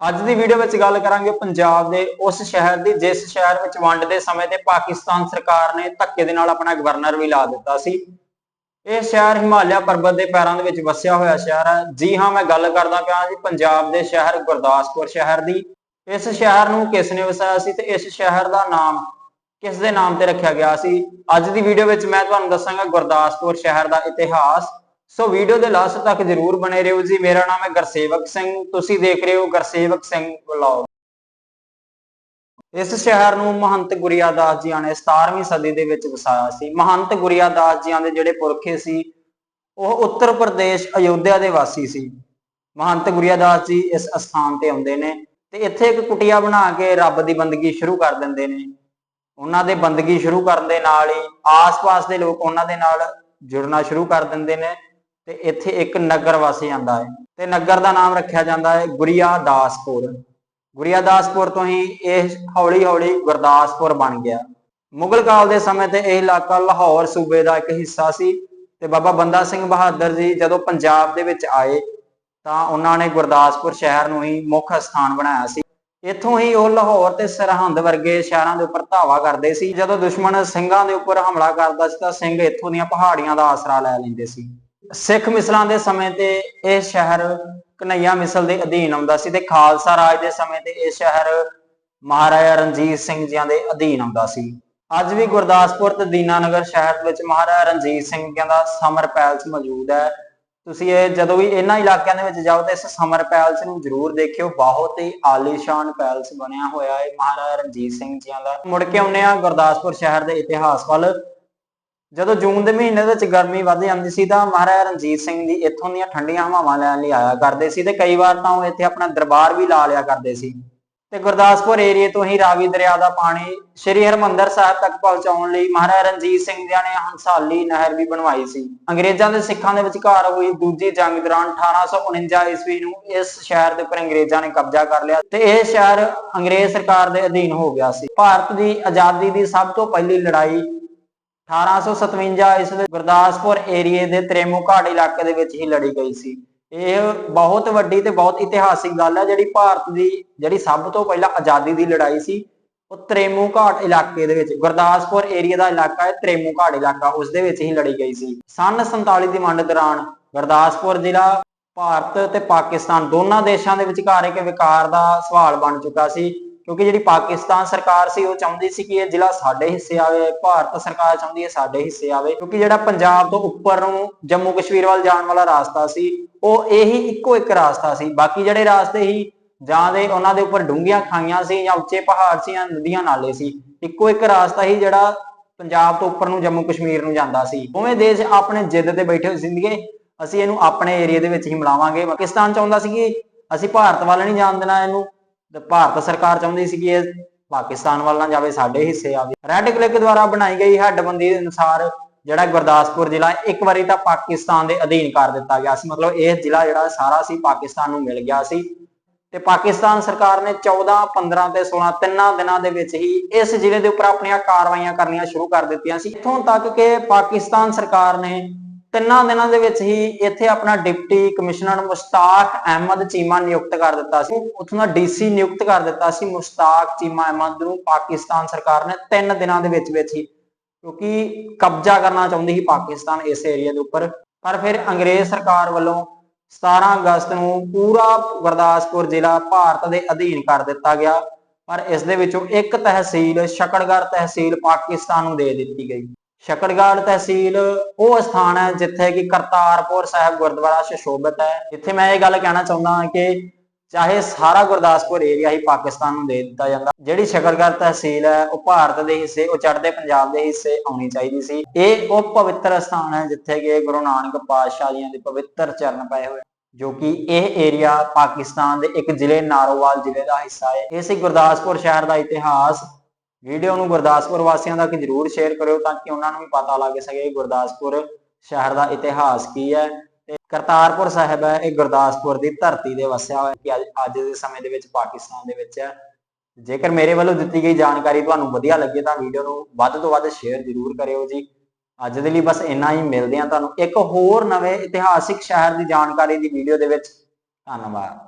ਅੱਜ ਦੀ ਵੀਡੀਓ ਵਿੱਚ ਗੱਲ ਕਰਾਂਗੇ ਪੰਜਾਬ ਦੇ ਉਸ ਸ਼ਹਿਰ ਦੀ, ਜਿਸ ਸ਼ਹਿਰ ਵਿੱਚ ਵੰਡ ਦੇ ਸਮੇਂ ਤੇ ਪਾਕਿਸਤਾਨ ਸਰਕਾਰ ਨੇ ਧੱਕੇ ਦੇ ਨਾਲ ਆਪਣਾ ਗਵਰਨਰ ਵੀ ਲਾ ਦਿੱਤਾ ਸੀ। ਇਹ ਸ਼ਹਿਰ ਹਿਮਾਲਿਆ ਪਰਬਤ ਦੇ ਪੈਰਾਂ ਦੇ ਵਿੱਚ ਵਸਿਆ ਹੋਇਆ ਸ਼ਹਿਰ ਹੈ। ਜੀ ਹਾਂ, ਮੈਂ ਗੱਲ ਕਰਦਾ ਪਿਆ ਜੀ ਪੰਜਾਬ ਦੇ ਸ਼ਹਿਰ ਗੁਰਦਾਸਪੁਰ ਸ਼ਹਿਰ ਦੀ। ਇਸ ਸ਼ਹਿਰ ਨੂੰ ਕਿਸ ਨੇ ਵਸਾਇਆ ਸੀ ਤੇ ਇਸ ਸ਼ਹਿਰ ਦਾ ਨਾਮ ਕਿਸ ਦੇ ਨਾਮ ਤੇ ਰੱਖਿਆ ਗਿਆ ਸੀ? ਅੱਜ ਦੀ ਵੀਡੀਓ ਵਿੱਚ ਮੈਂ ਤੁਹਾਨੂੰ ਦੱਸਾਂਗਾ ਗੁਰਦਾਸਪੁਰ ਸ਼ਹਿਰ ਦਾ ਇਤਿਹਾਸ। ਸੋ ਵੀਡੀਓ ਦੇ ਲਾਸਟ ਤੱਕ ਜਰੂਰ ਬਣੇ ਰਹੋ ਜੀ। ਮੇਰਾ ਨਾਮ ਹੈ ਗਰਸੇਵਕ ਸਿੰਘ। ਤੁਸੀਂ ਦੇਖ ਰਹੇ ਹੋ ਗਰਸੇਵਕ ਸਿੰਘ ਵਲੌਗ। ਇਸ ਸ਼ਹਿਰ ਨੂੰ ਮਹੰਤ ਗੁਰੀਆਦਾਸ ਜੀਆਂ ਨੇ 17ਵੀਂ ਸਦੀ ਦੇ ਵਿੱਚ ਵਸਾਇਆ ਸੀ। ਮਹੰਤ ਗੁਰੀਆਦਾਸ ਜੀਆਂ ਦੇ ਜਿਹੜੇ ਪੁਰਖੇ ਸੀ, ਉਹ ਉੱਤਰ ਪ੍ਰਦੇਸ਼ ਅਯੋਧਿਆ ਦੇ ਵਾਸੀ ਸੀ। ਮਹੰਤ ਗੁਰੀਆਦਾਸ ਜੀ ਇਸ ਅਸਥਾਨ ਤੇ ਆਉਂਦੇ ਨੇ ਤੇ ਇੱਥੇ ਇੱਕ ਕੁਟੀਆ ਬਣਾ ਕੇ ਰੱਬ ਦੀ ਬੰਦਗੀ ਸ਼ੁਰੂ ਕਰ ਦਿੰਦੇ ਨੇ। ਉਹਨਾਂ ਦੇ ਬੰਦਗੀ ਸ਼ੁਰੂ ਕਰਨ ਦੇ ਨਾਲ ਹੀ ਆਸ-ਪਾਸ ਦੇ ਲੋਕ ਉਹਨਾਂ ਦੇ ਨਾਲ ਜੁੜਨਾ ਸ਼ੁਰੂ ਕਰ ਦਿੰਦੇ ਨੇ। ਤੇ ਇੱਥੇ ਇੱਕ ਨਗਰ ਵਸ ਜਾਂਦਾ ਹੈ ਤੇ ਨਗਰ ਦਾ ਨਾਮ ਰੱਖਿਆ ਜਾਂਦਾ ਹੈ ਗੁਰੀਆਦਾਸਪੁਰ। ਗੁਰੀਆਦਾਸਪੁਰ ਤੋਂ ਹੀ ਇਹ ਹੌਲੀ-ਹੌਲੀ ਗੁਰਦਾਸਪੁਰ ਬਣ ਗਿਆ। ਮੁਗਲ ਕਾਲ ਦੇ ਸਮੇਂ ਤੇ ਇਹ ਇਲਾਕਾ ਲਾਹੌਰ ਸੂਬੇ ਦਾ ਇੱਕ ਹਿੱਸਾ ਸੀ ਤੇ ਬਾਬਾ ਬੰਦਾ ਸਿੰਘ ਬਹਾਦਰ ਜੀ ਜਦੋਂ ਪੰਜਾਬ ਦੇ ਵਿੱਚ ਆਏ ਤਾਂ ਉਹਨਾਂ ਨੇ ਗੁਰਦਾਸਪੁਰ ਸ਼ਹਿਰ ਨੂੰ ਹੀ ਮੁੱਖ ਸਥਾਨ ਬਣਾਇਆ ਸੀ। ਇੱਥੋਂ ਹੀ ਉਹ ਲਾਹੌਰ ਤੇ ਸਰਹੰਦ ਵਰਗੇ ਸ਼ਹਿਰਾਂ ਦੇ ਉੱਪਰ ਧਾਵਾ ਕਰਦੇ ਸੀ। ਜਦੋਂ ਦੁਸ਼ਮਣ ਸਿੰਘਾਂ ਦੇ ਉੱਪਰ ਹਮਲਾ ਕਰਦਾ ਸੀ ਤਾਂ ਸਿੰਘ ਇੱਥੋਂ ਦੀਆਂ ਪਹਾੜੀਆਂ ਦਾ ਆਸਰਾ ਲੈ ਲੈਂਦੇ ਸੀ। ਸਿੱਖ ਮਿਸਲਾਂ ਦੇ ਸਮੇਂ ਤੇ ਇਹ ਸ਼ਹਿਰ ਕਨਈਆ ਮਿਸਲ ਦੇ ਅਧੀਨ ਆਉਂਦਾ ਸੀ ਤੇ ਖਾਲਸਾ ਰਾਜ ਦੇ ਸਮੇਂ ਤੇ ਇਹ ਸ਼ਹਿਰ ਮਹਾਰਾਜਾ ਰਣਜੀਤ ਸਿੰਘ ਜੀਆਂ ਦੇ ਅਧੀਨ ਆਉਂਦਾ ਸੀ। ਅੱਜ ਵੀ ਗੁਰਦਾਸਪੁਰ ਤੇ ਦੀਨਾਨਗਰ ਸ਼ਹਿਰ ਵਿੱਚ ਮਹਾਰਾਜਾ ਰਣਜੀਤ ਸਿੰਘ ਜੀਆਂ ਦਾ ਸਮਰ ਪੈਲਸ ਮੌਜੂਦ ਹੈ। ਤੁਸੀਂ ਇਹ ਜਦੋਂ ਵੀ ਇਹਨਾਂ ਇਲਾਕਿਆਂ ਦੇ ਵਿੱਚ ਜਾਓ ਤਾਂ ਇਸ ਸਮਰ ਪੈਲਸ ਨੂੰ ਜ਼ਰੂਰ ਦੇਖਿਓ। ਬਹੁਤ ਹੀ ਆਲੀਸ਼ਾਨ ਪੈਲਸ ਬਣਿਆ ਹੋਇਆ ਹੈ ਮਹਾਰਾਜਾ ਰਣਜੀਤ ਸਿੰਘ ਜੀਆਂ ਦਾ। ਮੁੜ ਕੇ ਆਉਂਦੇ ਆ ਗੁਰਦਾਸਪੁਰ ਸ਼ਹਿਰ ਦੇ ਇਤਿਹਾਸ ਵੱਲ। ਜਦੋਂ ਜੂਨ ਦੇ ਮਹੀਨੇ ਵਿੱਚ ਗਰਮੀ ਵੱਧ ਜਾਂਦੀ ਸੀ ਤਾਂ ਮਹਾਰਾਜਾ ਰਣਜੀਤ ਸਿੰਘ ਜੀ ਇੱਥੋਂ ਦੀਆਂ ਠੰਡੀਆਂ ਹਵਾਵਾਂ ਲੈਣ ਲਈ ਆਇਆ ਕਰਦੇ ਸੀ ਤੇ ਕਈ ਵਾਰ ਤਾਂ ਉਹ ਇੱਥੇ ਆਪਣਾ ਦਰਬਾਰ ਵੀ ਲਾ ਲਿਆ ਕਰਦੇ ਸੀ। ਤੇ ਗੁਰਦਾਸਪੁਰ ਏਰੀਏ ਤੋਂ ਹੀ ਰਾਵੀ ਦਰਿਆ ਦਾ ਪਾਣੀ ਸ੍ਰੀ ਹਰਮੰਦਰ ਸਾਹਿਬ ਤੱਕ ਪਹੁੰਚਾਉਣ ਲਈ ਮਹਾਰਾਜਾ ਰਣਜੀਤ ਸਿੰਘ ਜੀ ਨੇ ਹੰਸਾਲੀ ਨਹਿਰ ਵੀ ਬਣਵਾਈ ਸੀ। ਅੰਗਰੇਜ਼ਾਂ ਦੇ ਸਿੱਖਾਂ ਦੇ ਵਿਚਕਾਰ ਹੋਈ ਦੂਜੀ ਜੰਗ ਦੌਰਾਨ 1849 ਈਸਵੀ ਨੂੰ ਇਸ ਸ਼ਹਿਰ ਦੇ ਉੱਪਰ ਅੰਗਰੇਜ਼ਾਂ ਨੇ ਕਬਜ਼ਾ ਕਰ ਲਿਆ ਤੇ ਇਹ ਸ਼ਹਿਰ ਅੰਗਰੇਜ਼ ਸਰਕਾਰ ਦੇ ਅਧੀਨ ਹੋ ਗਿਆ ਸੀ। ਭਾਰਤ ਦੀ ਆਜ਼ਾਦੀ ਦੀ ਸਭ ਤੋਂ ਪਹਿਲੀ ਲੜਾਈ 1857 ਇਸ ਦੇ ਗੁਰਦਾਸਪੁਰ ਏਰੀਏ ਦੇ ਤਰੇਮੂ ਘਾਟ ਇਲਾਕੇ ਦੇ ਵਿੱਚ ਹੀ ਲੜੀ ਗਈ ਸੀ। ਇਹ ਬਹੁਤ ਵੱਡੀ ਤੇ ਬਹੁਤ ਇਤਿਹਾਸਿਕ ਗੱਲ ਹੈ, ਜਿਹੜੀ ਭਾਰਤ ਦੀ, ਜਿਹੜੀ ਸਭ ਤੋਂ ਪਹਿਲਾਂ ਆਜ਼ਾਦੀ ਦੀ ਲੜਾਈ ਸੀ, ਉਹ ਤਰੇਮੂ ਘਾਟ ਇਲਾਕੇ ਦੇ ਵਿੱਚ, ਗੁਰਦਾਸਪੁਰ ਏਰੀਆ ਦਾ ਇਲਾਕਾ ਹੈ ਤਰੇਮੂ ਘਾਟ ਇਲਾਕਾ, ਉਸ ਦੇ ਵਿੱਚ ਹੀ ਲੜੀ ਗਈ ਸੀ। ਸਨ 47 ਦੀ ਵੰਡ ਦੌਰਾਨ ਗੁਰਦਾਸਪੁਰ ਜ਼ਿਲ੍ਹਾ, ਭਾਰਤ ਤੇ ਪਾਕਿਸਤਾਨ ਦੋਨਾਂ ਦੇਸ਼ਾਂ ਦੇ ਵਿਚਕਾਰ ਇੱਕ ਵਿਕਾਰ ਦਾ ਸਵਾਲ ਬਣ ਚੁੱਕਾ ਸੀ। ਕਿਉਂਕਿ ਜਿਹੜੀ ਪਾਕਿਸਤਾਨ ਸਰਕਾਰ ਸੀ, ਉਹ ਚਾਹੁੰਦੀ ਸੀ ਕਿ ਇਹ ਜ਼ਿਲ੍ਹਾ ਸਾਡੇ ਹਿੱਸੇ ਆਵੇ, ਭਾਰਤ ਸਰਕਾਰ ਚਾਹੁੰਦੀ ਹੈ ਸਾਡੇ ਹਿੱਸੇ ਆਵੇ, ਕਿਉਂਕਿ ਜਿਹੜਾ ਪੰਜਾਬ ਤੋਂ ਉੱਪਰ ਨੂੰ ਜੰਮੂ ਕਸ਼ਮੀਰ ਵੱਲ ਜਾਣ ਵਾਲਾ ਰਾਸਤਾ ਸੀ, ਉਹ ਇਹੀ ਇੱਕੋ ਇੱਕ ਰਾਸਤਾ ਸੀ। ਬਾਕੀ ਜਿਹੜੇ ਰਾਸਤੇ ਹੀ ਜਾਂ ਦੇ ਉਹਨਾਂ ਦੇ ਉੱਪਰ ਡੂੰਘੀਆਂ ਖਾਈਆਂ ਸੀ, ਜਾਂ ਉੱਚੇ ਪਹਾੜ ਸੀ, ਜਾਂ ਨਦੀਆਂ ਨਾਲੇ ਸੀ, ਇੱਕੋ ਇੱਕ ਰਾਸਤਾ ਹੀ ਜਿਹੜਾ ਪੰਜਾਬ ਤੋਂ ਉੱਪਰ ਨੂੰ ਜੰਮੂ ਕਸ਼ਮੀਰ ਨੂੰ ਜਾਂਦਾ ਸੀ। ਉਵੇਂ ਦੇਸ਼ ਆਪਣੇ ਜਿੱਦ ਤੇ ਬੈਠੇ ਹੋਏ ਸੀਗੇ, ਅਸੀਂ ਇਹਨੂੰ ਆਪਣੇ ਏਰੀਆ ਦੇ ਵਿੱਚ ਹੀ ਮਿਲਾਵਾਂਗੇ। ਪਾਕਿਸਤਾਨ ਚਾਹੁੰਦਾ ਸੀ ਕਿ ਅਸੀਂ ਭਾਰਤ ਵੱਲ ਨਹੀਂ ਜਾਣ ਦੇਣਾ ਇਹਨੂੰ ਤੇ ਭਾਰਤ ਸਰਕਾਰ ਚਾਹੁੰਦੀ ਸੀ ਕਿ ਇਹ ਪਾਕਿਸਤਾਨ ਵੱਲ ਨਾ ਜਾਵੇ, ਸਾਡੇ ਹਿੱਸੇ ਆਵੇ ਰੈੱਡ ਕਲਿੱਕ ਦੁਆਰਾ ਬਣਾਈ ਗਈ ਹੱਡਬੰਦੀ ਦੇ ਅਨੁਸਾਰ ਜਿਹੜਾ ਗੁਰਦਾਸਪੁਰ ਜ਼ਿਲ੍ਹਾ ਇੱਕ ਵਾਰੀ ਤਾਂ ਪਾਕਿਸਤਾਨ ਦੇ ਅਧੀਨ ਕਰ ਦਿੱਤਾ ਗਿਆ ਸੀ। ਮਤਲਬ ਇਹ ਜ਼ਿਲ੍ਹਾ ਜਿਹੜਾ ਸਾਰਾ ਸੀ, ਪਾਕਿਸਤਾਨ ਨੂੰ ਮਿਲ ਗਿਆ ਸੀ। ਤੇ ਪਾਕਿਸਤਾਨ ਸਰਕਾਰ ਨੇ 14 15 ਤੇ 16 ਤਿੰਨਾਂ ਦਿਨਾਂ ਦੇ ਵਿੱਚ ਹੀ ਇਸ ਜ਼ਿਲ੍ਹੇ ਦੇ ਉੱਪਰ ਆਪਣੀਆਂ ਕਾਰਵਾਈਆਂ ਕਰਨੀਆਂ ਸ਼ੁਰੂ ਕਰ ਦਿੱਤੀਆਂ ਸੀ। ਇੱਥੋਂ ਤੱਕ ਕਿ ਪਾਕਿਸਤਾਨ ਸਰਕਾਰ ਨੇ ਤਿੰਨਾਂ ਦਿਨਾਂ ਦੇ ਵਿੱਚ ਹੀ ਇੱਥੇ ਆਪਣਾ ਡਿਪਟੀ ਕਮਿਸ਼ਨਰ ਮੁਸ਼ਤਾਕ ਅਹਿਮਦ ਚੀਮਾ ਨਿਯੁਕਤ ਕਰ ਦਿੱਤਾ ਸੀ। ਉੱਥੋਂ ਦਾ ਡੀਸੀ ਨਿਯੁਕਤ ਕਰ ਦਿੱਤਾ ਸੀ ਮੁਸ਼ਤਾਕ ਚੀਮਾ ਅਹਿਮਦ ਨੂੰ। ਪਾਕਿਸਤਾਨ ਸਰਕਾਰ ਨੇ ਤਿੰਨ ਦਿਨਾਂ ਦੇ ਵਿੱਚ ਵਿੱਚ ਹੀ, ਕਿਉਂਕਿ ਕਬਜ਼ਾ ਕਰਨਾ ਚਾਹੁੰਦੀ ਸੀ ਪਾਕਿਸਤਾਨ ਇਸ ਏਰੀਆ ਦੇ ਉੱਪਰ। ਪਰ ਫਿਰ ਅੰਗਰੇਜ਼ ਸਰਕਾਰ ਵੱਲੋਂ 17 ਅਗਸਤ ਨੂੰ ਪੂਰਾ ਗੁਰਦਾਸਪੁਰ ਜ਼ਿਲ੍ਹਾ ਭਾਰਤ ਦੇ ਅਧੀਨ ਕਰ ਦਿੱਤਾ ਗਿਆ। ਪਰ ਇਸ ਦੇ ਵਿੱਚੋਂ ਇੱਕ ਤਹਿਸੀਲ ਸ਼ਕੜਗੜ ਤਹਿਸੀਲ ਪਾਕਿਸਤਾਨ ਨੂੰ ਦੇ ਦਿੱਤੀ ਗਈ। ਸ਼ਕੜਗੜ ਤਹਿਸੀਲ, ਉਹ ਸਥਾਨ ਹੈ ਜਿੱਥੇ ਕਿ ਕਰਤਾਰਪੁਰ ਸਾਹਿਬ ਗੁਰਦੁਆਰਾ ਸ਼ੋਭਿਤ ਹੈ। ਇੱਥੇ ਮੈਂ ਇਹ ਗੱਲ ਕਹਿਣਾ ਚਾਹੁੰਦਾ ਹਾਂ ਕਿ ਚਾਹੇ ਸਾਰਾ ਗੁਰਦਾਸਪੁਰ ਏਰੀਆ ਹੀ ਪਾਕਿਸਤਾਨ ਨੂੰ ਦੇ ਦਿੱਤਾ ਜਾਂਦਾ, ਜਿਹੜੀ ਸ਼ਕਰਗੜ ਤਹਿਸੀਲ ਹੈ, ਉਹ ਭਾਰਤ ਦੇ ਹਿੱਸੇ, ਉਹ ਚੜ੍ਹਦੇ ਪੰਜਾਬ ਦੇ ਹਿੱਸੇ ਆਉਣੀ ਚਾਹੀਦੀ ਸੀ। ਇਹ ਉਹ ਪਵਿੱਤਰ ਸਥਾਨ ਹੈ ਜਿੱਥੇ ਕਿ ਗੁਰੂ ਨਾਨਕ ਪਾਤਸ਼ਾਹ ਜੀਆਂ ਦੇ ਪਵਿੱਤਰ ਚਰਨ ਪਏ ਹੋਏ ਜੋ ਕਿ ਇਹ ਏਰੀਆ ਪਾਕਿਸਤਾਨ ਦੇ ਇੱਕ ਜ਼ਿਲ੍ਹੇ ਨਾਰੋਵਾਲ ਜ਼ਿਲ੍ਹੇ ਦਾ ਹਿੱਸਾ ਹੈ। ਇਹ ਸੀ ਗੁਰਦਾਸਪੁਰ ਸ਼ਹਿਰ ਦਾ ਇਤਿਹਾਸ। ਵੀਡੀਓ ਨੂੰ ਗੁਰਦਾਸਪੁਰ ਵਾਸੀਆਂ ਤੱਕ ਜਰੂਰ ਸ਼ੇਅਰ ਕਰਿਓ ਤਾਂ ਕਿ ਉਹਨਾਂ ਨੂੰ ਵੀ ਪਤਾ ਲੱਗ ਸਕੇ ਗੁਰਦਾਸਪੁਰ ਸ਼ਹਿਰ ਦਾ ਇਤਿਹਾਸ ਕੀ ਹੈ। ਤੇ ਕਰਤਾਰਪੁਰ ਸਾਹਿਬ ਹੈ, ਇਹ ਗੁਰਦਾਸਪੁਰ ਦੀ ਧਰਤੀ ਦੇ ਵਸਿਆ ਹੋਇਆ ਕਿ ਅੱਜ ਅੱਜ ਦੇ ਸਮੇਂ ਦੇ ਵਿੱਚ ਪਾਕਿਸਤਾਨ ਦੇ ਵਿੱਚ ਹੈ। ਜੇਕਰ ਮੇਰੇ ਵੱਲੋਂ ਦਿੱਤੀ ਗਈ ਜਾਣਕਾਰੀ ਤੁਹਾਨੂੰ ਵਧੀਆ ਲੱਗੇ ਤਾਂ ਵੀਡੀਓ ਨੂੰ ਵੱਧ ਤੋਂ ਵੱਧ ਸ਼ੇਅਰ ਜਰੂਰ ਕਰਿਓ ਜੀ। ਅੱਜ ਦੇ ਲਈ ਬਸ ਇੰਨਾ ਹੀ, ਮਿਲਦੇ ਹਾਂ ਤੁਹਾਨੂੰ ਇੱਕ ਹੋਰ ਨਵੇਂ ਇਤਿਹਾਸਿਕ ਸ਼ਹਿਰ ਦੀ ਜਾਣਕਾਰੀ ਦੀ ਵੀਡੀਓ ਦੇ ਵਿੱਚ। ਧੰਨਵਾਦ।